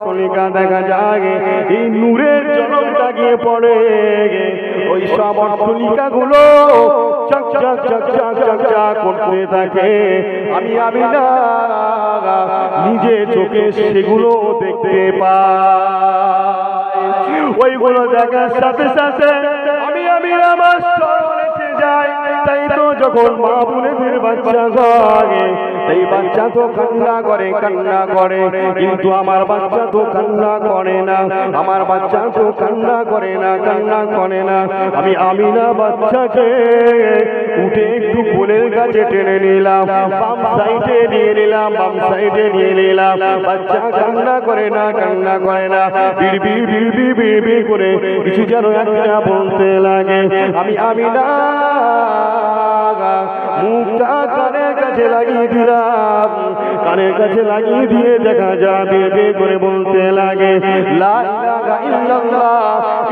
কণিকা দেখা যায় এই নূরের জলটা গিয়ে পড়ে ওই সব অট্টলিকা গুলো চক চক চক চক চক চক করতে থাকে। আমি আমি না, নিজে চোখে সেগুলো দেখতে পাই। ওইগুলো দেখার সাথে সাথে আমি আমি আমার স্মরণ যায় তাই তো যখন মা বোনেদের বাচ্চা হয় তাই বাচ্চা তো কান্না করে কান্না করে, কিন্তু আমার বাচ্চা তো কান্না করে না। আমার বাচ্চা তো কান্না করে না, কান্না করে না। আমি আমি না বাচ্চাকে কাছে টেনে নিলাম, বাম সাইডে নিয়ে নিলাম, বাম সাইডে নিয়ে নিলাম। বাচ্চা কান্না করে না, কান্না করে না। বিড়বি বিড়বি বিড়বি করে কিছু যেন একটা বলতে লাগে। আমি আমি না কানের কাছে লাগিয়ে দিলাম। কানের কাছে লাগিয়ে দিয়ে দেখা যাবে বে করে বলতে লাগে। লা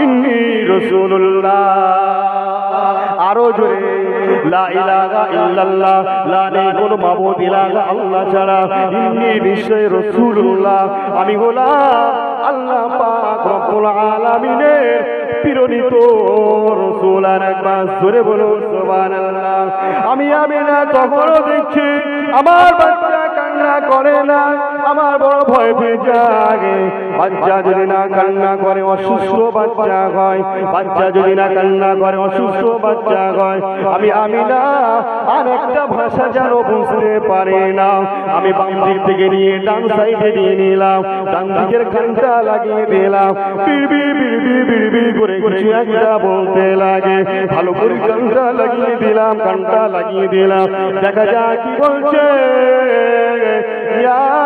ইন্নী রাসূলুল্লাহ। আরও জোরে। লা ইলাহা ইল্লাল্লাহ। লা নেই কোন মাবুদ ইলাহা আল্লাহ ছাড়া। ইন্নী নিশ্চয় রাসূলুল্লাহ। আমি গোলাম, আল্লাহ পাক রব্বুল আলামিনের প্রেরিত রাসূল। আর একবার জোরে বলুন, সুবহানাল্লাহ। আমি আমি না তখনও দেখছি, আমার বাচ্চা কান্না করে না। আমার বড় ভয় পেয়ে বাচ্চা যদি না কান্না করে, অসুস্থ বাচ্চা হয়। বাচ্চা যদি না কান্না করে, অসুস্থ বাচ্চা হয়। আমি আমি না আর একটা ভাষা যেন বুঝতে পারে না। আমি বাম দিক থেকে নিয়ে ডান সাইডে নিয়ে নিলাম। ডান দিকের কানটা লাগিয়ে দিলাম। বিড়বি বিড়বি বিড়বি করে কিছু একটা বলতে লাগে। ভালো করে কানটা লাগিয়ে দিলাম, কানটা লাগিয়ে দিলাম। দেখা যাক কি বলছে। ইয়া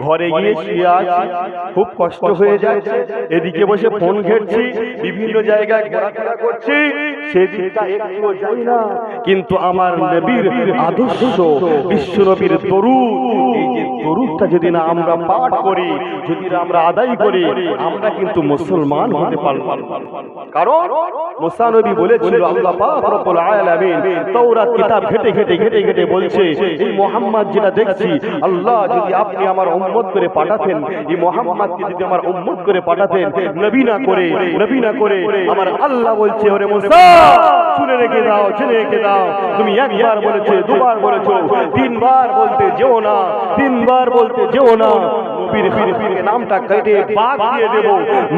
ঘরে গিয়ে শুয়ে আছি। খুব কষ্ট হয়ে যাচ্ছে। এদিকে বসে ফোন ঘেটছি বিভিন্ন জায়গায় ঘোরাফেরা করছি। সেদিকটা একটু যাই না। কিন্তু আমার নবীর আদর্শ বিশ্ব নবীর দরুদ এই যে দরুদটা যদি না আমরা পাঠ করি, যদি না আমরা আদায় করি, আমরা কিন্তু মুসলমান হতে পারব কারণ মুসা নবী বলেছিল, আল্লাহ পাক রব্বুল আলামিন তাওরাত কিতাব ঘেটে ঘেটে ঘেটে ঘেটে বলছে, এই মোহাম্মদ যেটা দেখছি, আল্লাহ যদি আপনি আমার উম্মত করে পাঠাতেন, এই মোহাম্মদকে যদি আমার উম্মত করে পাঠাতেন, নবী না করে, নবী না করে, আমার আল্লাহ বলছে, ওরে মুসা, শুনে রেখে দাও, জেনে রেখে দাও। তুমি একবার বলেছ, দুবার বলেছ, তিনবার বলতে যেও না, তিনবার বলতে যেও না, নবীর নামটা কেটে বাদ দিয়ে দেব,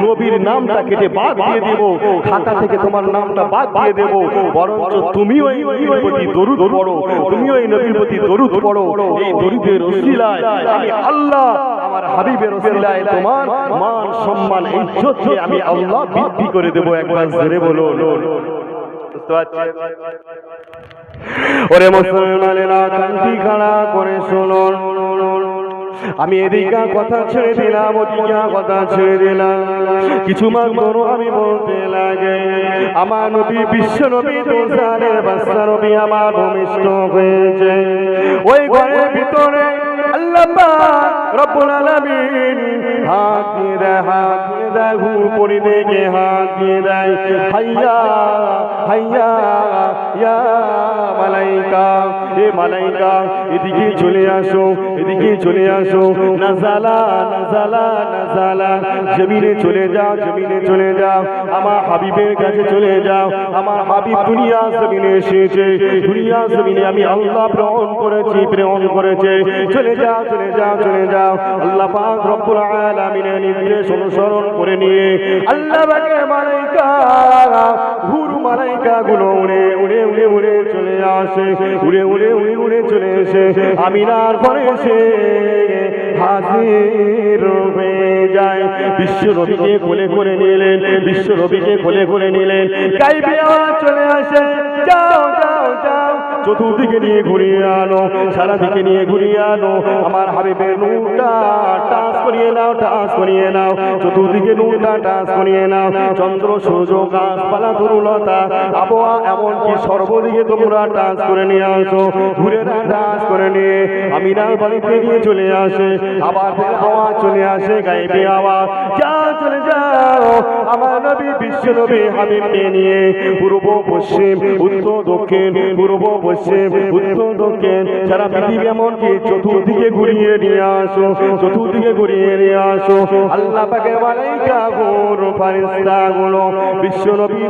নবীর নামটা কেটে বাদ দিয়ে দেব, খাতা থেকে তোমার নামটা বাদ দিয়ে দেব, বরঞ্চ তুমি ওই নবীর প্রতি দরুদ পড়ো, তুমি ওই নবীর প্রতি দরুদ পড়ো, এই দরুদের ওসিলায় আমি আল্লাহ, আমার হাবিবের ওসিলায় তোমার মান সম্মান ইজ্জতকে আমি আল্লাহ বৃদ্ধি করে দেব, একবার জোরে বলো। ওরে মুসলমানেরা কান্তি খাড়া করে শুনুন আমি এদিকা কথা ছেড়ে দিলাম ওদিকা কথা ছেড়ে দিলাম। কিছু মাত্র আমি বলতে লাগে। আমার নবী বিশ্ব নবী তোষারের বাচ্চা নবী আমার ভূমিষ্ঠ হয়েছে। ওই ঘরের ভিতরে আল্লাহ এদিকে চলে আসো, এদিকে চলে আসো। জমিনে চলে যাও, জমিনে চলে যাও। আমার হাবিবের কাছে চলে যাও। আমার হাবিব দুনিয়া জমিনে এসেছে। দুনিয়া জমিনে আমি আল্লাহ প্রেরণ করেছি, প্রেরণ করেছে। চলে যাও চলে যাও চলে যাও। হাজির হয়ে যায়। বিশ্ব রবিকে কোলে করে নিলেন বিশ্ব রবিকে কোলে করে নিলেন চলে আসে, যাও যাও যাও। চতুর্দিকে নিয়ে ঘুরিয়ে আনো, সারা দিকে নিয়ে ঘুরিয়ে আনো। আমার হাবিবের নূরটা টাচ করিয়ে নাও টাস করিয়ে নাও। চতুর্দিকে নূরটা টাস করিয়ে নাও। চন্দ্র, সূর্য, গাছপালা, তরুলতা, আবহাওয়া, এমনকি সর্বদিকে তোমরা টাচ করে নিয়ে আসো। ঘুরে না, টাচ করে নিয়ে। আমিনার বাড়িতে নিয়ে চলে আসে। আবার হাওয়া চলে আসে, গাইবে আওয়াজ। যা চলে যাও আমার নবী বিশ্ব নবী হাবিবকে নিয়ে পূর্ব, পশ্চিম, উত্তর, দক্ষিণ, পূর্ব, পশ্চিম, উত্তর, দক্ষিণ, সারা পৃথিবী এমনকি চতুর্দিকে ঘুরিয়ে নিয়ে আসো, চতুর্দিকে ঘুরিয়ে নিয়ে আসো। আল্লাহ পাকের মালাইকা গুর ফারিস্তা গুলো বিশ্ব নবী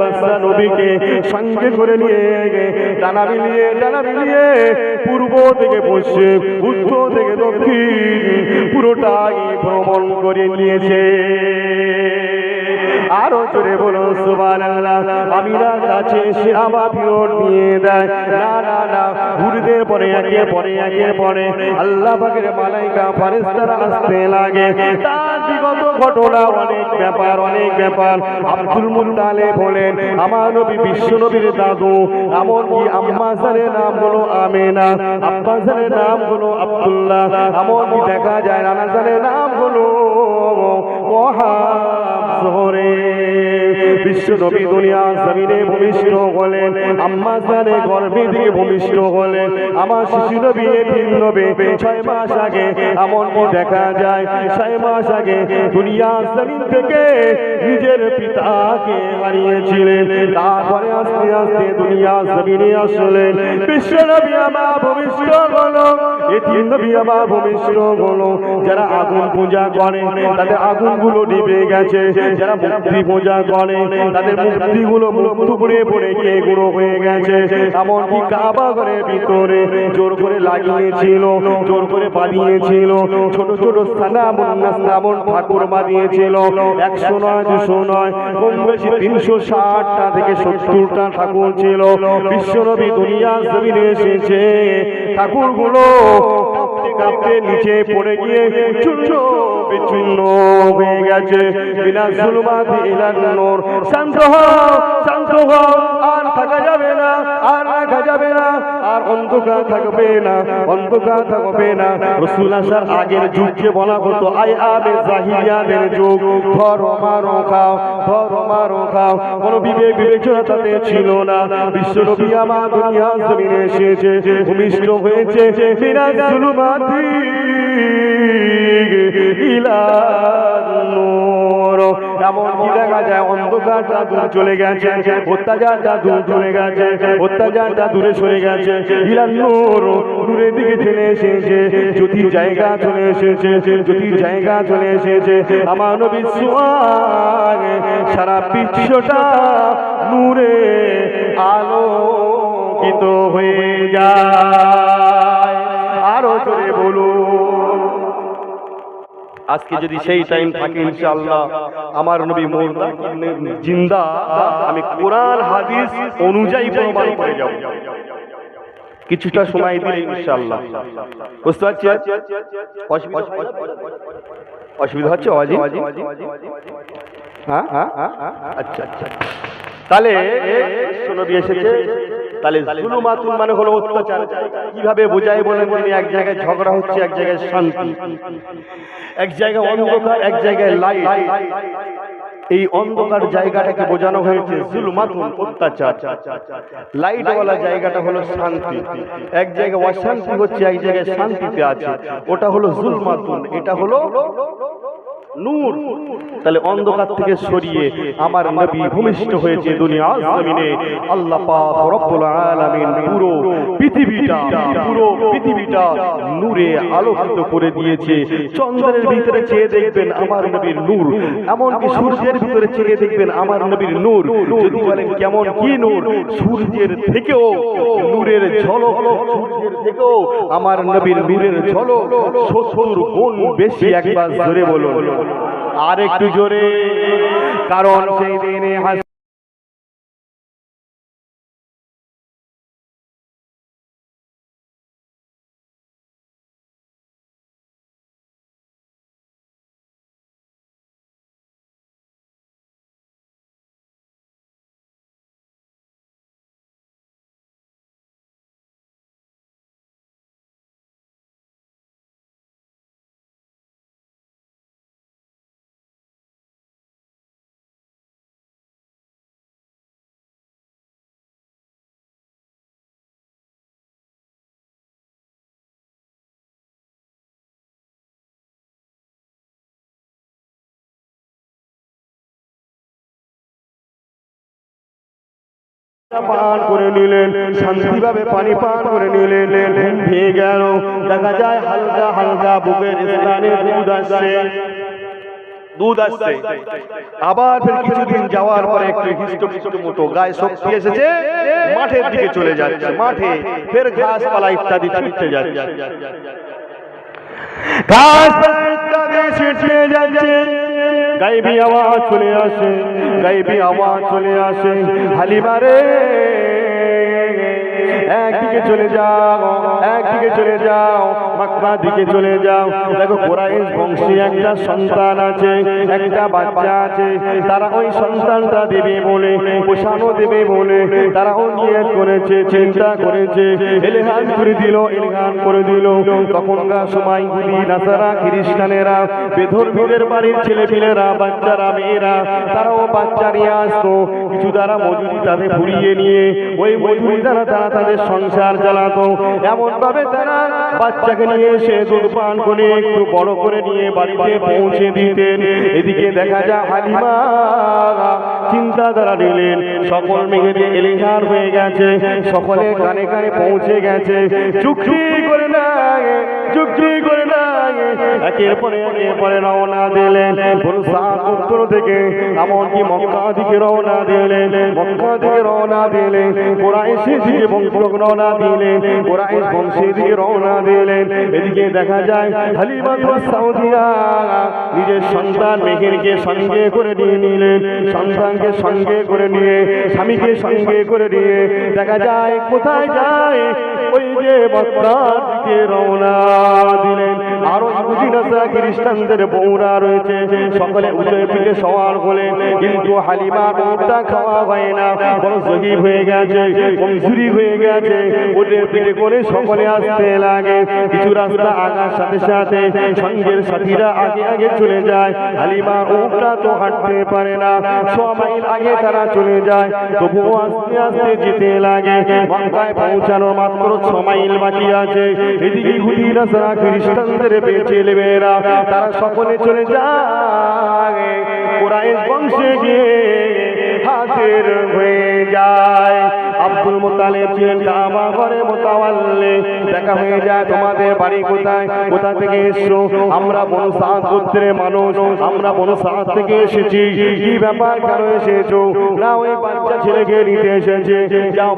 বাদশা নবীকে সঙ্গে করে নিয়ে ডানা মিলিয়ে পূর্ব থেকে পশ্চিম, উত্তর থেকে দক্ষিণ পুরোটাই ভ্রমণ করে নিয়েছে। আরও জোরে বলুন সুবান কাছে সে ফিরত নিয়ে দেয়। না না না ঘুরতে পরে, একে পরে একে পরে। আল্লাহ মালাইকা আসতে লাগে। তার ঘটনা অনেক ব্যাপার অনেক ব্যাপার। আব্দুল মুতালে বলেন, আমার নবী বিশ্ব নবীর দাদু, এমনকি নাম হলো আমেনা। আব্বাসারের নাম হলো আব্দুল্লাহ। এমনকি দেখা যায় রানাসারের নাম হলো ওহাব শহরে বিশ্ব নবী দুনিয়া জমিনে ভূমিষ্ঠ হলেন। আম্মা জানে গর্ভে দিয়ে ভূমিষ্ঠ হলেন। আমার শিশু নবী তিন নবী ছয় মাস আগে এমনকি দেখা যায়। ছয় মাস আগে দুনিয়া জমিন থেকে নিজের পিতাকে হারিয়েছিলেন। তারপরে আস্তে আস্তে দুনিয়া জমিনে আসলেন। বিশ্ব নবী আমার ভূমিষ্ঠ হলো। এই তিন নবী আমার ভূমিষ্ঠ হলো। যারা আগুন পূজা করে, তাদের আগুনগুলো নিভে গেছে। যারা মূর্তি পূজা করে তাদের মূর্তিগুলো মুক্ত করে পড়ে গিয়ে গুঁড়ো হয়ে গেছে। এমনকি কাবা ঘরের ভিতরে জোর করে লাগিয়েছিল জোর করে বানিয়েছিল ছোট ছোট স্থাপন ঠাকুর বানিয়েছিল। একশো নয় দুশো নয় কম বেশি তিনশো ষাটটা থেকে সত্তরটা ঠাকুর ছিল। বিশ্বনবী দুনিয়া জমিনে এসেছে। ঠাকুরগুলো কাঁপতে কাঁপতে নিচে পড়ে গিয়ে চূর্ণ বিচ্ছিন্ন হয়ে গেছে। বিনা ইলান নূর। শান্ত হও শান্ত হও আর থাকা যাবে না, আর রাখা যাবে না, আর অন্ধকার থাকবে না, অন্ধকার থাকবে না। রসুল আসার আগের যুগকে বলা হতো আই আবে জাহিলিয়াদের যুগ, ধরো মারো খাও, ধরো মারো খাও। বিবেক বিবেচনা তাতে ছিল না। বিশ্ব নবী আমার দুনিয়া জমিনে এসেছে, ভূমিষ্ঠ হয়েছে, বিনা জুলুমাতি। অন্ধকারটা দূর চলে গেছে, অত্যাচারটা দূর চলে গেছে, অত্যাচারটা দূরে সরে গেছে। ইলানুর দূরের দিকে চলে এসেছে, জ্যোতির জায়গা চলে এসেছে, জ্যোতির জায়গা চলে এসেছে। আমার নবী সারা বিশ্বটা নূরে আলোকিত হয়ে যায়। আরও জোরে বলুন। আজকে যদি সেই টাইম থাকে ইনশাআল্লাহ, আমার নবী মোর্দা জিন্দা, আমি কোরআন, হাদিস অনুযায়ী প্রমাণ করে যাব। কিছুটা সময় দিলে ইনশাআল্লাহ। বুঝতে পারছি অসুবিধা- হচ্ছে অজি হ্যাঁ? আচ্ছা আচ্ছা। তাহলে নবী এসেছে। তাহলে জুলুমাতুন মানে হলো অত্যাচার। কীভাবে বোঝায় বলেন তিনি? এক জায়গায় ঝগড়া হচ্ছে, এক জায়গায় শান্তি। এক জায়গায় অন্ধকার, এক জায়গায় লাইট। এই অন্ধকার জায়গাটাকে বোঝানো হয়েছে জুলমাতুন অত্যাচার। লাইটওয়ালা জায়গাটা হলো শান্তি। এক জায়গায় অশান্তি হচ্ছে, এক জায়গায় শান্তিতে আছে। ওটা হলো জুলমাতুন এটা হলো নূর। তাহলে অন্ধকার থেকে সরিয়ে আমার নবী ভূমিষ্ঠ হয়েছে দুনিয়া জমিনে। আল্লাহ পাক রব্বুল আলামিন পুরো পৃথিবীটা পুরো পৃথিবীটা নূরে আলোকিত করে দিয়েছে। চন্দ্রের ভিতরে চেয়ে দেখবেন আমার নবীর নূর। এমনকি সূর্যের ভিতরে চেয়ে দেখবেন আমার নবীর নূর। যদি বলেন কেমন কি নূর? সূর্যের থেকেও নূরের ঝলক সূর্যের থেকেও আমার নবীর নূরের ঝলক সত্তর গুণ বেশি একবার জোরে বলুন। আর একটু জোরে কারণ সেই দিনে পান করে নিলেন, শান্তিভাবে পানি পান করে নিলেন ভেঙে গেল। দেখা যায় হালকা হালকা বুকের স্থানে দুধ আসছে। দুধ আসছে। আবার ফের কিছুদিন যাওয়ার পরে একটু হৃষ্টপুষ্ট মতো গায়ে শক্তি এসেছে, মাঠের দিকে চলে যাচ্ছে, মাঠে ফের গাছপালা ইত্যাদি ছুটতে যাচ্ছে। ইত্যাদি ছুটতে যাচ্ছে গাইবি আওয়াজ চলে আসে গাইবি আওয়াজ চলে আসে হালিমারে একদিকে চলে যাও, একদিকে চলে যাও মক্কা দিকে চলে যাও। দেখো, কোরাইশ বংশী একটা সন্তান আছে, একটা বাচ্চা আছে। তারা ওই সন্তানটা দেবে বলে পোষানো দেবে বলে তারা নিয়ত করেছে, চিন্তা করেছে এলেহান করে দিল এলেহান করে দিল। তখনকার সময় গুলি, নাসারা, খ্রিস্টানেরা, বেধর্মীদের বাড়ির ছেলেপিলেরা, বাচ্চারা, মেয়েরা, তারাও বাচ্চা নিয়ে আসতো। কিছু তারা মজুরি তাদের ফুরিয়ে নিয়ে, ওই মজুরি দ্বারা তারা তাদের সংসার চালাতো এমন ভাবে তারা বাচ্চাকে নিয়ে এসে দুধ পান করে, একটু বড় করে নিয়ে বাড়িতে পৌঁছে দিতেন। এদিকে দেখা যায় হালিমা চিন্তাধারা নিলেন। সকল মেয়েদের এলিহার হয়ে গেছে, সকলে কানে কানে পৌঁছে গেছে। চুক্তি করে না চুক্তি করে না একের পরে একের পরে রওনা দিলেন। উত্তর থেকে এমনকি মক্কা দিকে রওনা দিলেন। মক্কা দিকে রওনা দিলেন। রওনা দিলেন। দিকে রওনা দিলেন। এদিকে দেখা যায় নিজের সন্তান মেহেরকে সঙ্গে করে নিয়ে নিলেন। সন্তানকে সঙ্গে করে নিয়ে, স্বামীকে সঙ্গে করে নিয়ে দেখা যায়, কোথায় যায়? ওই যে মক্কার দিকে রওনা দিলেন। আরও খ্রিস্টানদের বউরা রয়েছে। সকলে উঠে পিঠে সওয়ার হলেন কিন্তু হালিমা উঠটা খাওয়া হয় না? বড় সজীব হয়ে গেছে, কমজুরি হয়ে গেছে। উঠে পিঠে করে সকলে আসতে লাগে। কিছু রাস্তা আগার সাথে সাথে সঙ্গের সাথীরা আগে আগে চলে যায়। হালিমা উঠটা তো হাঁটতে পারে না। ছ মাইল আগে তারা চলে যায়। তবুও আস্তে আস্তে যেতে লাগে। মক্কায় পৌঁছানোর মাত্র ছ মাইল বাকি আছে। এদিকে ইহুদি, নাসারা খ্রিস্টানদের ছেলে মেয়েরা তারা সকলে চলে যায়। কোরআশ বংশে গিয়ে দেখা হয়ে যায় তোমাদের বাড়ি কোথায়? কোথা থেকে আমরা মানুষ। আমরা থেকে এসেছি। কি ব্যাপার? বাচ্চা ছেলেকে নিতে যাও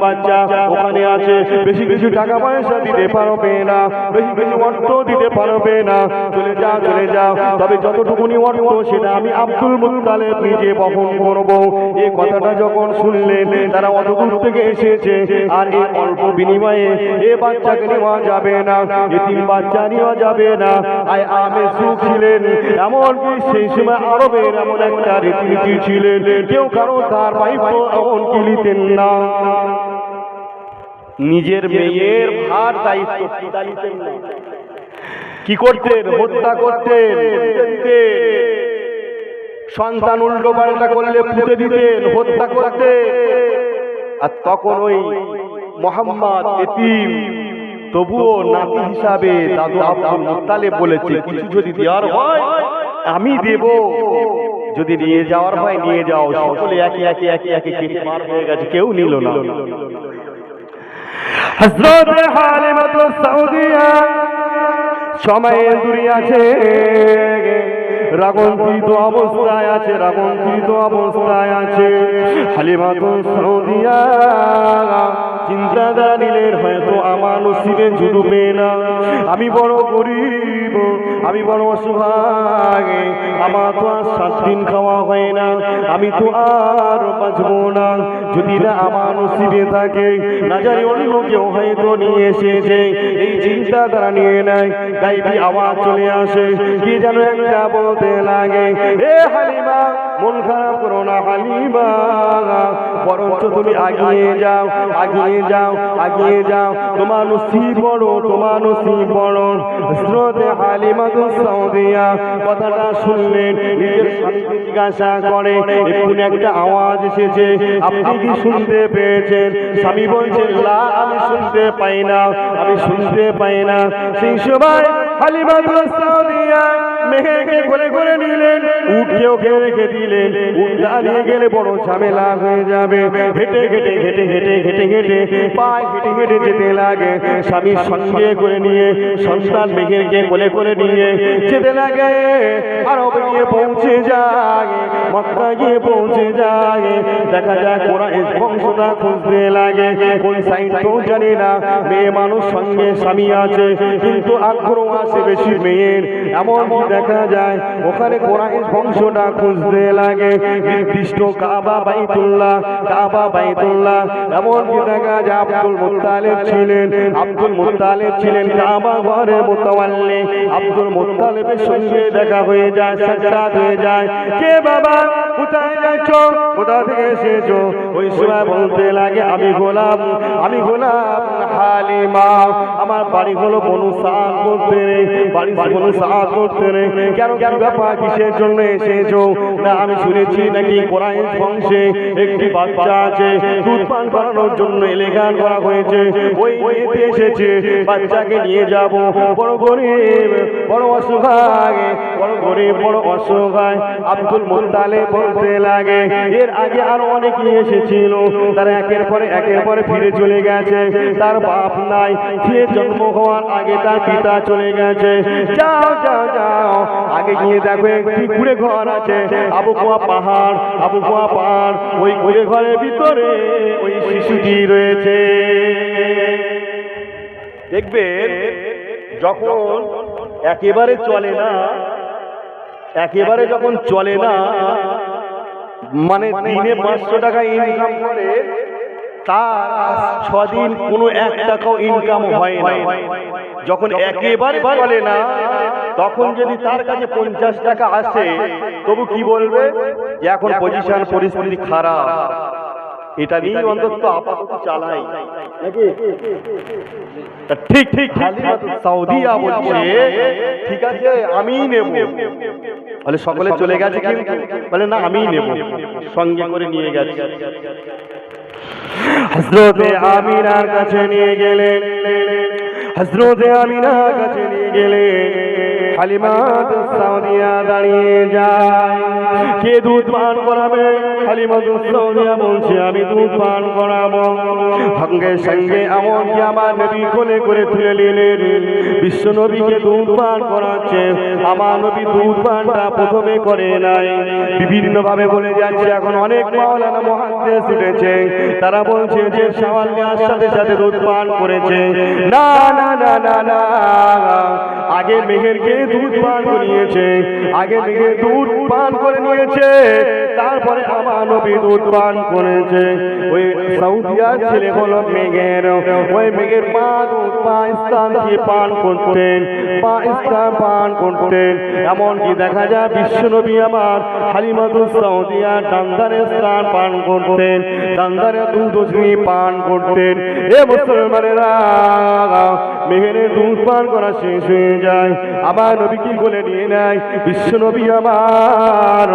বাচ্চা ওখানে আছে। বেশি কিছু টাকা পয়সা দিতে পারবে না। বেশি কিছু অর্থ দিতে পারবে না। চলে যাও চলে যাও। তবে যতটুকুনি অর্থ, সেটা আমি আব্দুল মুতালেব নিজে বহন করব। এই কথাটা যখন শুনলেন তারা অত দূর থেকে এসেছে। আর এই অল্প বিনিময়ে এ বাচ্চাকে নেওয়া যাবে না এতিম বাচ্চা নেওয়া যাবে না। আয় আমে সুখ ছিলেন। এমনকি সেই সময় আরবের এমন একটা রীতিনীতি ছিলেন। কেউ কারও তার পাইপ এমনকি নিতেন না। নিজের মেয়ের ভার দায়িত্ব কি করতেন? হত্যা করতেন। সন্তান উল্টো পাল্টা করলে পুঁতে দিতেন, হত্যা করতেন। আর তখন ওই মোহাম্মদ এতিম, তবুও নাতি হিসাবে দাদু আব্দুল মুত্তালেব বলেছে, কিছু যদি দেওয়ার হয়, আমি দেব। যদি নিয়ে যাওয়ার হয়, নিয়ে যাও। সকলে একে একে একে একে কেটে মার হয়ে গেছে, কেউ নিল না। হজরত হালিমাতু সাউদিয়া সময়ে দূরে আছে। রাগন্তিত অবস্থায় আছে রাগন্তিত অবস্থায় আছে। হালিমাতু সাউদিয়া চিন্তাধারা নিলেন হয়তো আমার নসিবে জুড়বে না। আমি বড় গরিব, আমি বড় অসহায় আমার তো আর সাত দিন খাওয়া হয় না। আমি তো আর বাঁচবো না। যদি না আমার নসিবে থাকে, না জানি অন্য কেউ হয়তো নিয়ে এসেছে। এই চিন্তা তারা নিয়ে নেয় গাইবি আওয়াজ চলে আসে। কি যেন একটা বলতে লাগে, এ হালিমা মন খারাপ করো না, হালিমা। বরঞ্চ তুমি আগিয়ে যাও আগিয়ে যাও আগিয়ে যাও। তোমার নসিব বড়, তোমার নসিব বড়। স্রোতে হালিমা তো সৌদিয়া কথাটা শুনলেন, নিজের স্বামীকে জিজ্ঞাসা করে, এক্ষুনি একটা আওয়াজ এসেছে, আপনি কি শুনতে পেয়েছেন? স্বামী বলছেন, না, আমি শুনতে পাই না, আমি শুনতে পাই না। সেই সময় হালিমা তো সৌদিয়া মেঘেকে কোলে করে নিলেন উঠকে ওকে রেখে দিলেন। নিয়ে গেলে বড় ঝামেলা হয়ে যাবে। হেঁটে হেঁটে হেঁটে হেঁটে হেঁটে হেঁটে পায়ে হেঁটে হেঁটে যেতে লাগে। স্বামীর সঙ্গে করে নিয়ে, সন্তান মেঘেরকে কোলে করে নিয়ে যেতে লাগে। আরও গিয়ে পৌঁছে যায় মক্কা গিয়ে পৌঁছে যায়। দেখা যায় কোরআন বংশটা খুঁজতে লাগে। কোন সাইড তো জানি না, মেয়ে মানুষ সঙ্গে স্বামী আছে, কিন্তু আগ্রহ আছে বেশি মেয়ের। এমন কি দেখা যায়, ওখানে কোরআন বংশটা খুঁজতে লাগে। নির্দিষ্ট কাবা বাইতুল্লাহ কাবা বাইতুল্লাহ, এমন কি দেখা যায়, আব্দুল মুত্তালিব ছিলেন, আব্দুল মুত্তালিব ছিলেন কাবা ঘরে মোতাওয়াল্লি আব্দুল মুত্তালিবের সঙ্গে দেখা হয়ে যায়, সাক্ষাৎ হয়ে যায়। কে বাবা, কোথায় যাচ্ছ? কোথা থেকে এসেছ? ওই সময় বলতে লাগে, আমি গোলাম আমি গোলাম হালিমা। আমার বাড়ি হলো বনু সাদ করতে রে বাড়ি বনু সাদ করতে রে আমি শুনেছি নাকি বংশে একটি বাচ্চা আছে, দুধ পান করানোর জন্য এলেগান করা হয়েছে। ওই এসেছে, বাচ্চাকে নিয়ে বড় গরিব, বড় এর আগে আরও অনেকে তারা একের পরে একের পরে ফিরে চলে গেছে। তার বাপ নাই সে জন্ম হওয়ার আগে তার পিতা চলে গেছে। যাও যাও যাও। আগে গিয়ে দেখো একটি কুড়ে ঘর আছে। আবু কুয়া পাহাড়, আবু কুয়া পাহাড়। ওই কুড়ে ঘরের ভিতরে ওই শিশুটি রয়েছে। দেখবেন, যখন একেবারে চলে না, একেবারে যখন চলে না মানে দিনে পাঁচশো টাকা ইনকাম করে তার ছদিন কোনো এক টাকাও ইনকাম হয় না। যখন একেবারে চলে না তখন যদি তার কাছে পঞ্চাশ টাকা আসে তবু কি বলবে? যে এখন পজিশন পরিস্থিতি খারাপ। এটা নিয়ে অন্তত আপাতত চালাই। নাকি? ঠিক ঠিক সৌদিয়া বলছে ঠিক আছে আমি নেব। বলে সকলে চলে গেছে কিন্তু। বলে না আমি নেব। সঙ্গে করে নিয়ে গেছে। হজরতে আমিনার কাছে নিয়ে গেলেন হজরতে আমিনার কাছে নিয়ে গেলেন হালিমা সাউদিয়া দাঁড়িয়ে যায়। কে দুধ পান করাবে। হালিমা সাউদিয়া বলছে আমি দুধ পান করাবো। সঙ্গে সঙ্গে এমনকি আমার নবী কোলে করে তুলে নিলেন। বিশ্ব নবীকে দুধ পান করাচ্ছে। আমার নবী দুধ পানটা প্রথমে করে নাই। বিভিন্ন ভাবে বলে যাচ্ছে, এখন অনেক মাওলানা মহাদ্দেশ উঠেছে। তারা বলছে যে সওয়াল নেওয়ার সাথে সাথে দুধ পান করেছে। না না না না না। আগে মেঘেরকে দুধ পান করিয়েছে। আগে মেঘের দুধ পান করে নিয়েছে। তারপরে আমার নবী দুধ পান করেছে। ওই সৌদিয়ার ছেলে হলো মেঘের। ওই মেঘের মা দুধ পা স্থান দিয়ে পান করতেন, পা স্থান পান করতেন। এমনকি দেখা যায় বিশ্বনবী আমার হালিমাতুল সৌদিয়া ডান্দারে স্থান পান করতেন ডান্দারে দুধ পান করতেন। এ মুসলমানেরা, মেঘের দুধ পান করা শেষ হয়ে যায়। আবার নবী কি বলে নিয়ে নেয়? বিশ্ব নবী আমার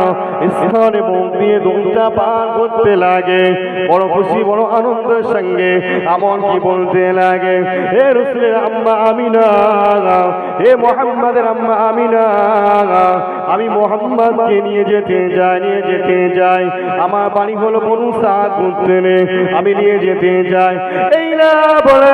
স্থানে মুখ দিয়ে দুধটা পান করতে লাগে। বড় খুশি, বড় আনন্দের সঙ্গে এমন কি বলতে লাগে। হে রসুলের আম্মা আমিনা, হে মোহাম্মদের আম্মা আমিনা, আমি মোহাম্মদকে নিয়ে যেতে যাই, নিয়ে যেতে যাই। আমার বাড়ি হলো বনু বুদ্ধনে আমি নিয়ে যেতে যাই। এই না বলে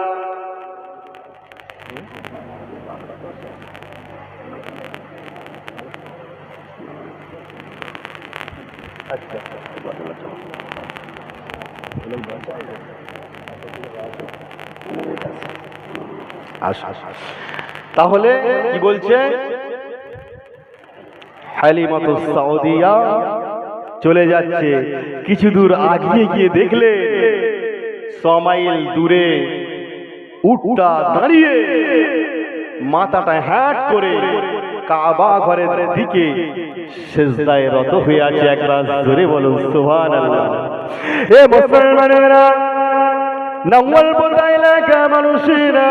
সুবহানাল্লাহ তাহলে কি বলছে? চলে যাচ্ছে। কিছু দূর আগিয়ে গিয়ে দেখলে সমাইল দূরে উটটা দাঁড়িয়ে মাথাটা হ্যাট করে কাবা ঘরের দিকে সেজদায় রত হয়ে আছে একবার জোরে বলুন সুবহানাল্লাহ। এ মুসলমানেরা নাওয়াল এলাকা মানুষেরা?